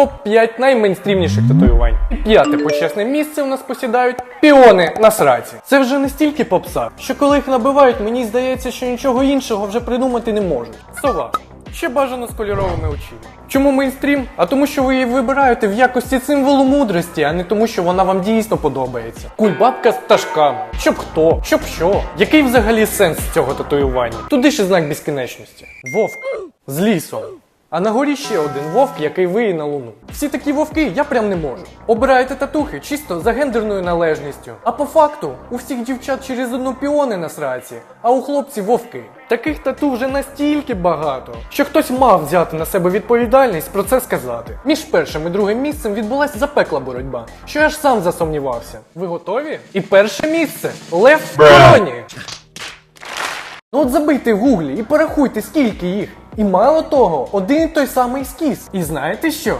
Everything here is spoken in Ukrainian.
топ-5 наймейнстрімніших татуювань. І п'яте почесне місце у нас посідають піони на сраці. Це вже настільки попса, що коли їх набивають, мені здається, що нічого іншого вже придумати не можуть. Сова. Ще бажано з кольоровими очима. Чому мейнстрім? А тому, що ви її вибираєте в якості символу мудрості, а не тому, що вона вам дійсно подобається. Кульбабка з пташками. Щоб хто, щоб що. Який взагалі сенс цього татуювання? Туди і знак безкінечності. Вовк з лісом. А на горі ще один вовк, який виє на луну. Всі такі вовки я прям не можу. Обираєте татухи чисто за гендерною належністю. А по факту у всіх дівчат через одну піони на сраці, а у хлопців вовки. Таких тату вже настільки багато, що хтось мав взяти на себе відповідальність про це сказати. Між першим і другим місцем відбулася запекла боротьба, що я аж сам засумнівався. Ви готові? І перше місце Лев в. Ну от забийте в гуглі і порахуйте, скільки їх. І мало того, один і той самий ескіз. І знаєте що?